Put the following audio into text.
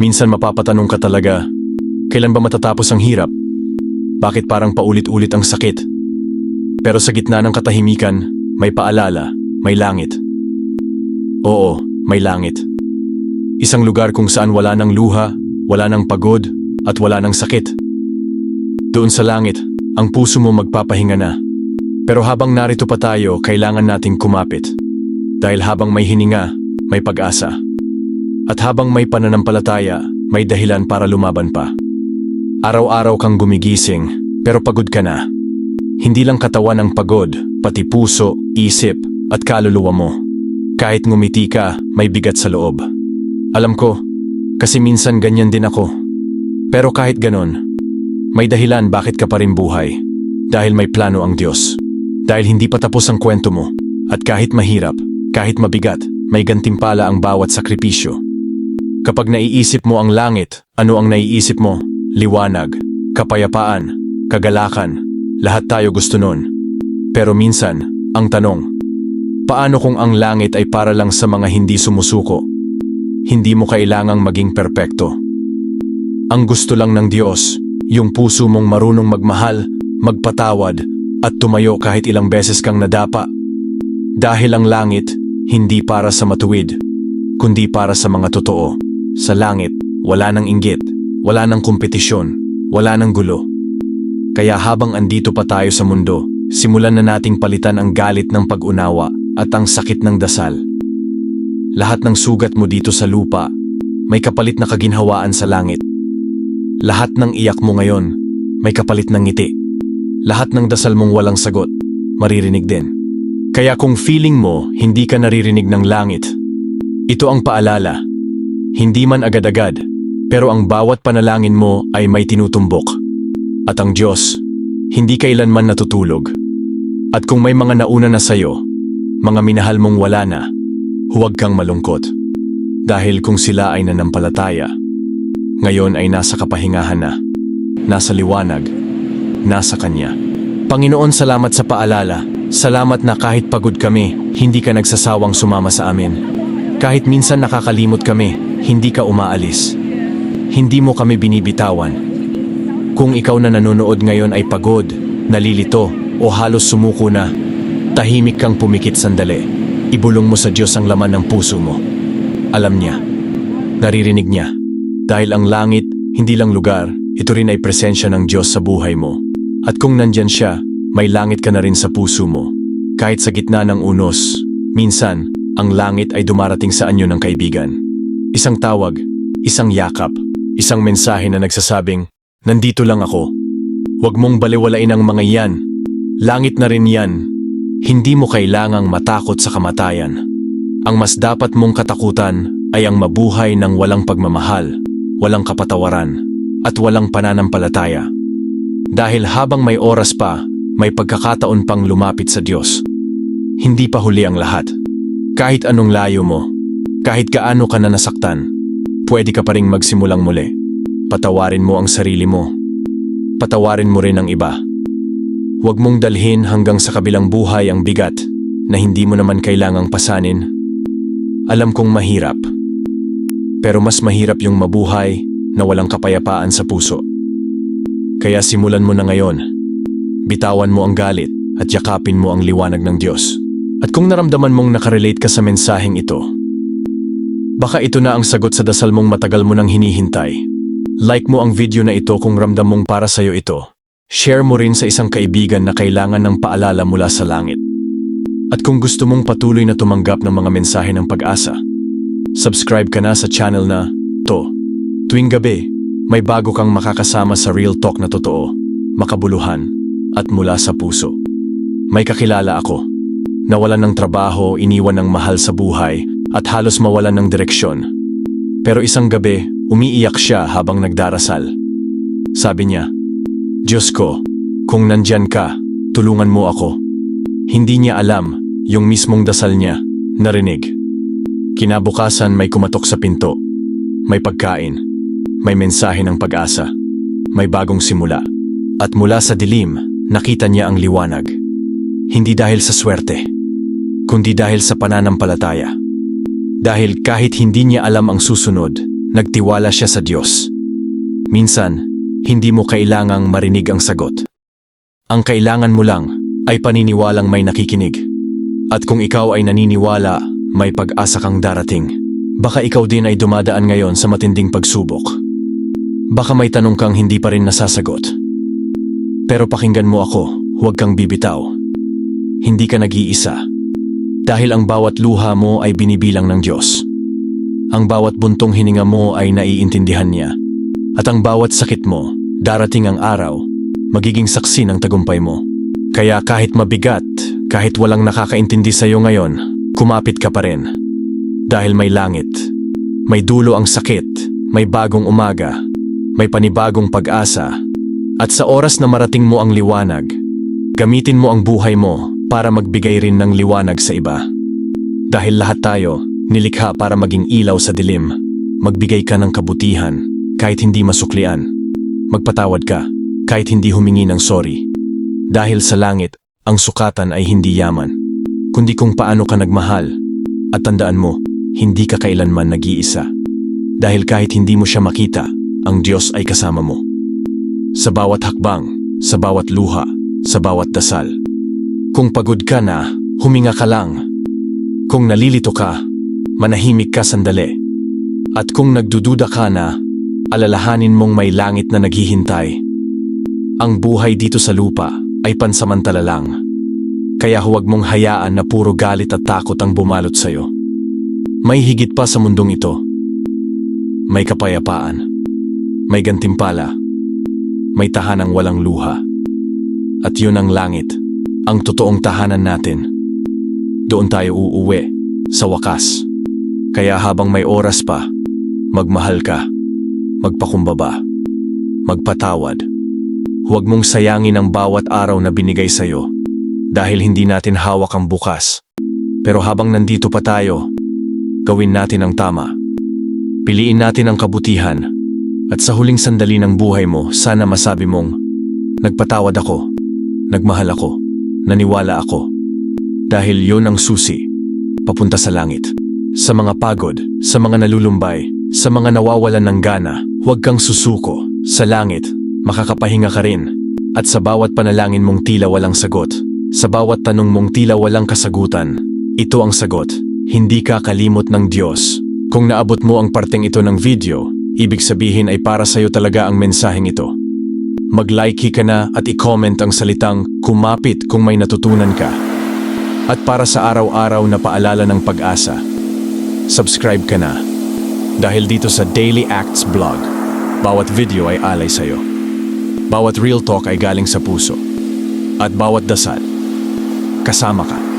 Minsan mapapatanong ka talaga, kailan ba matatapos ang hirap? Bakit parang paulit-ulit ang sakit? Pero sa gitna ng katahimikan, may paalala, may langit. Oo, may langit. Isang lugar kung saan wala ng luha, wala ng pagod, at wala ng sakit. Doon sa langit, ang puso mo magpapahinga na. Pero habang narito pa tayo, kailangan nating kumapit. Dahil habang may hininga, may pag-asa. At habang may pananampalataya, may dahilan para lumaban pa. Araw-araw kang gumigising, pero pagod ka na. Hindi lang katawan ang pagod, pati puso, isip, at kaluluwa mo. Kahit ngumiti ka, may bigat sa loob. Alam ko, kasi minsan ganyan din ako. Pero kahit ganon, may dahilan bakit ka pa rin buhay. Dahil may plano ang Diyos. Dahil hindi pa tapos ang kwento mo. At kahit mahirap, kahit mabigat, may gantimpala ang bawat sakripisyo. Kapag naiisip mo ang langit, ano ang naiisip mo? Liwanag, kapayapaan, kagalakan, lahat tayo gusto nun. Pero minsan, ang tanong, paano kung ang langit ay para lang sa mga hindi sumusuko? Hindi mo kailangang maging perpekto. Ang gusto lang ng Diyos, yung puso mong marunong magmahal, magpatawad, at tumayo kahit ilang beses kang nadapa. Dahil ang langit, hindi para sa matuwid, kundi para sa mga totoo. Sa langit, wala nang inggit, wala nang kompetisyon, wala nang gulo. Kaya habang andito pa tayo sa mundo, simulan na nating palitan ang galit ng pag-unawa at ang sakit ng dasal. Lahat ng sugat mo dito sa lupa, may kapalit na kaginhawaan sa langit. Lahat ng iyak mo ngayon, may kapalit ng ngiti. Lahat ng dasal mong walang sagot, maririnig din. Kaya kung feeling mo hindi ka naririnig ng langit, ito ang paalala. Hindi man agad-agad, pero ang bawat panalangin mo ay may tinutumbok. At ang Diyos, hindi kailanman natutulog. At kung may mga nauna na sayo, mga minahal mong wala na, huwag kang malungkot. Dahil kung sila ay nanampalataya, ngayon ay nasa kapahingahan na, nasa liwanag, nasa Kanya. Panginoon, salamat sa paalala. Salamat na kahit pagod kami, hindi ka nagsasawang sumama sa amin. Kahit minsan nakakalimot kami, hindi ka umaalis. Hindi mo kami binibitawan. Kung ikaw na nanonood ngayon ay pagod, nalilito, o halos sumuko na, tahimik kang pumikit sandali. Ibulong mo sa Diyos ang laman ng puso mo. Alam niya. Naririnig niya. Dahil ang langit, hindi lang lugar, ito rin ay presensya ng Diyos sa buhay mo. At kung nandyan siya, may langit ka na rin sa puso mo. Kahit sa gitna ng unos, minsan, ang langit ay dumarating sa anyo ng kaibigan. Isang tawag, isang yakap, isang mensahe na nagsasabing, Nandito lang ako. Huwag mong baliwalain ang mga iyan. Langit na rin yan. Hindi mo kailangang matakot sa kamatayan. Ang mas dapat mong katakutan ay ang mabuhay ng walang pagmamahal, walang kapatawaran, at walang pananampalataya. Dahil habang may oras pa, may pagkakataon pang lumapit sa Diyos. Hindi pa huli ang lahat. Kahit anong layo mo, kahit gaano ka na nasaktan, pwede ka pa ring magsimulang muli. Patawarin mo ang sarili mo. Patawarin mo rin ang iba. Huwag mong dalhin hanggang sa kabilang buhay ang bigat na hindi mo naman kailangang pasanin. Alam kong mahirap. Pero mas mahirap yung mabuhay na walang kapayapaan sa puso. Kaya simulan mo na ngayon. Bitawan mo ang galit at yakapin mo ang liwanag ng Diyos. At kung naramdaman mong nakarelate ka sa mensaheng ito, baka ito na ang sagot sa dasal mong matagal mo nang hinihintay. Like mo ang video na ito kung ramdam mong para sa'yo ito. Share mo rin sa isang kaibigan na kailangan ng paalala mula sa langit. At kung gusto mong patuloy na tumanggap ng mga mensahe ng pag-asa, subscribe ka na sa channel na to. Tuwing gabi, may bago kang makakasama sa real talk na totoo, makabuluhan, at mula sa puso. May kakilala ako. Nawalan ng trabaho, iniwan ng mahal sa buhay, at halos mawalan ng direksyon. Pero isang gabi, umiiyak siya habang nagdarasal. Sabi niya, Diyos ko, kung nandyan ka, tulungan mo ako. Hindi niya alam, yung mismong dasal niya, narinig. Kinabukasan may kumatok sa pinto. May pagkain. May mensahe ng pag-asa. May bagong simula. At mula sa dilim, nakita niya ang liwanag. Hindi dahil sa swerte, kundi dahil sa pananampalataya. Dahil kahit hindi niya alam ang susunod, nagtiwala siya sa Diyos. Minsan, hindi mo kailangang marinig ang sagot. Ang kailangan mo lang ay paniniwalang may nakikinig. At kung ikaw ay naniniwala, may pag-asa kang darating. Baka ikaw din ay dumadaan ngayon sa matinding pagsubok. Baka may tanong kang hindi pa rin nasasagot. Pero pakinggan mo ako, huwag kang bibitaw. Hindi ka nag-iisa. Dahil ang bawat luha mo ay binibilang ng Diyos. Ang bawat buntong hininga mo ay naiintindihan niya. At ang bawat sakit mo, darating ang araw, magiging saksi ng tagumpay mo. Kaya kahit mabigat, kahit walang nakakaintindi sa iyo ngayon, kumapit ka pa rin. Dahil may langit, may dulo ang sakit, may bagong umaga, may panibagong pag-asa, at sa oras na marating mo ang liwanag, gamitin mo ang buhay mo para magbigay rin ng liwanag sa iba. Dahil lahat tayo, nilikha para maging ilaw sa dilim. Magbigay ka ng kabutihan, kahit hindi masuklian. Magpatawad ka, kahit hindi humingi ng sorry. Dahil sa langit, ang sukatan ay hindi yaman, kundi kung paano ka nagmahal. At tandaan mo, hindi ka kailanman nag-iisa. Dahil kahit hindi mo siya makita, ang Diyos ay kasama mo. Sa bawat hakbang, sa bawat luha, sa bawat dasal. Kung pagod ka na, huminga ka lang. Kung nalilito ka, manahimik ka sandali. At kung nagdududa ka na, alalahanin mong may langit na naghihintay. Ang buhay dito sa lupa ay pansamantala lang. Kaya huwag mong hayaan na puro galit at takot ang bumalot sa'yo. May higit pa sa mundong ito. May kapayapaan. May gantimpala. May tahanang walang luha. At yun ang langit, ang totoong tahanan natin. Doon tayo uuwi, sa wakas. Kaya habang may oras pa, magmahal ka, magpakumbaba, magpatawad. Huwag mong sayangin ang bawat araw na binigay sa'yo dahil hindi natin hawak ang bukas. Pero habang nandito pa tayo, gawin natin ang tama. Piliin natin ang kabutihan at sa huling sandali ng buhay mo, sana masabi mong, Nagpatawad ako, nagmahal ako, naniwala ako. Dahil yon ang susi, papunta sa langit. Sa mga pagod, sa mga nalulumbay, sa mga nawawalan ng gana, huwag kang susuko. Sa langit, makakapahinga ka rin. At sa bawat panalangin mong tila walang sagot, sa bawat tanong mong tila walang kasagutan, ito ang sagot. Hindi ka kalimot ng Diyos. Kung naabot mo ang parteng ito ng video, ibig sabihin ay para sa'yo talaga ang mensaheng ito. Mag-like ka na at i-comment ang salitang kumapit kung may natutunan ka. At para sa araw-araw na paalala ng pag-asa, subscribe ka na. Dahil dito sa Daily Acts Blog, bawat video ay alay sa'yo. Bawat real talk ay galing sa puso. At bawat dasal, kasama ka.